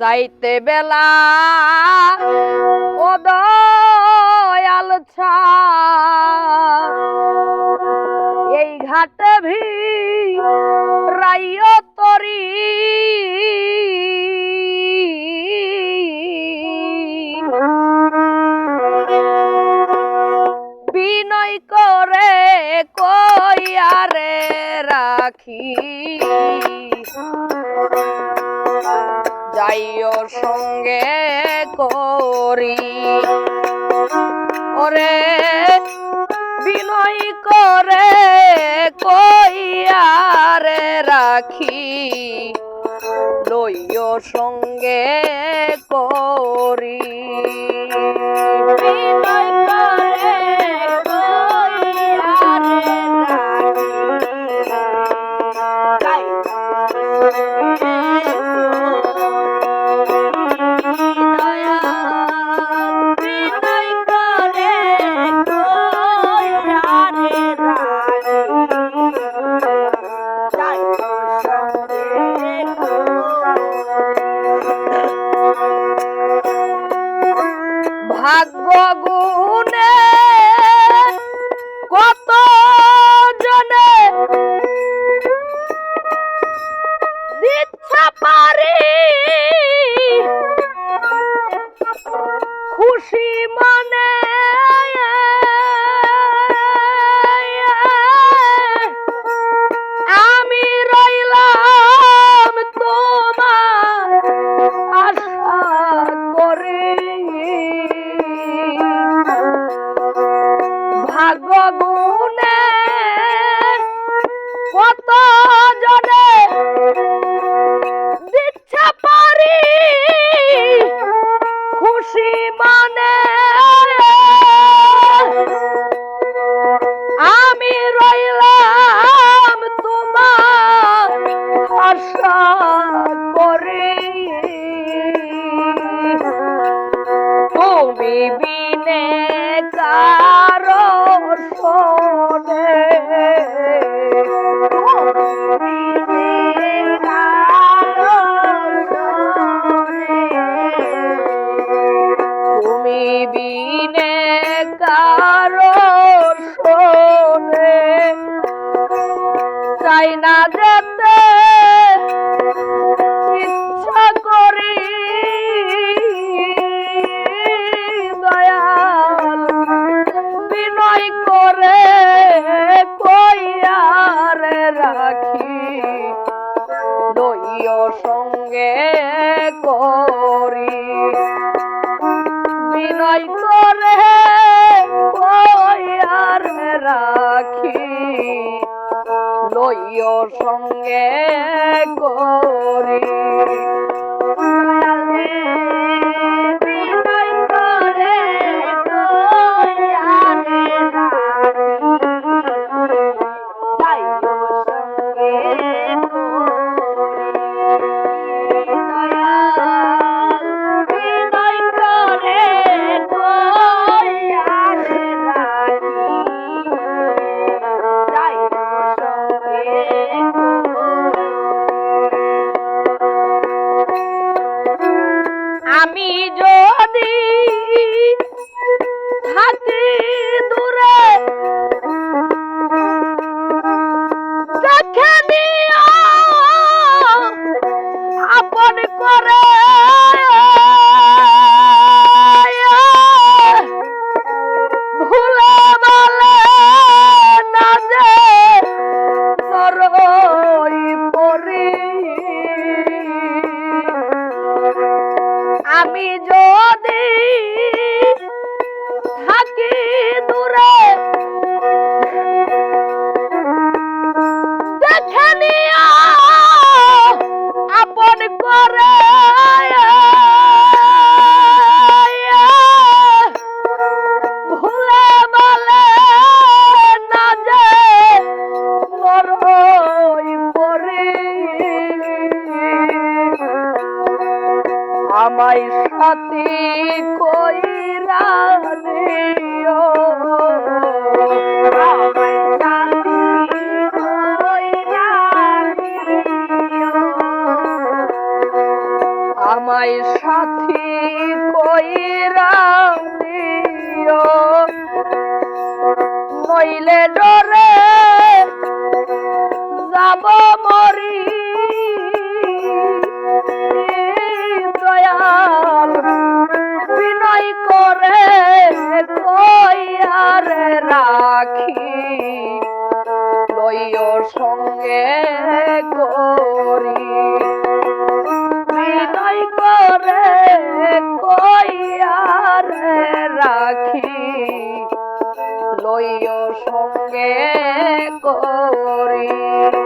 যাইতে বেলা ও দয়াল এই ঘাটে ভি রাইয় তরি। বিনয় করে কইয়ারে রাখি। যাইও সঙ্গে করি। ওরে বিনয় করে কইয়ারে রাখি? লইও সঙ্গে করি। কত জনে দিচ্ছে পারি। খুশি মানে আমি রইলাম তোমার আশা করে। তুমি বিনয় করে আর রাখি। লইয় সঙ্গে করি। আমি আমায় সাথী কইরা দিও। আমায় সাথী কইরা কইরা দিও। নইলে ডরে যাব মরি সঙ্গে করে।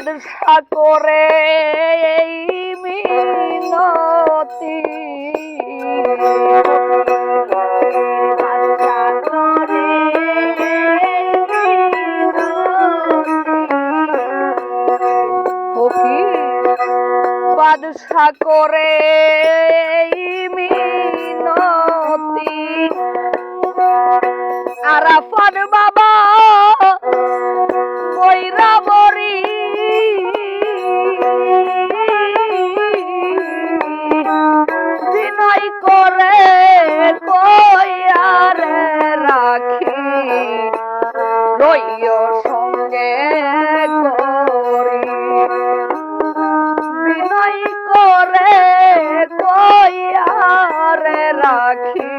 বাদশা করে এই মিনতি। বাদশা করে এই করে কয়ারে রাখি। রইয় সঙ্গে করি। বিনয় করে কয়ারে রাখি।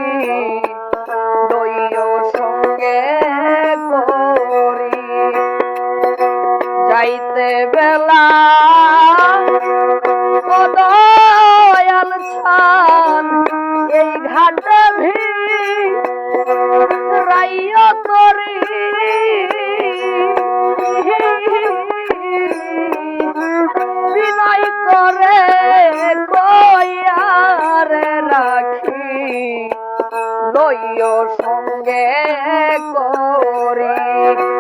রইয় সঙ্গে করি। যাইতে বেলা কদয়াল ছা কাটভি রাইয় তরি বিনয় করে কয়ারে রাখি লইয় সঙ্গে করি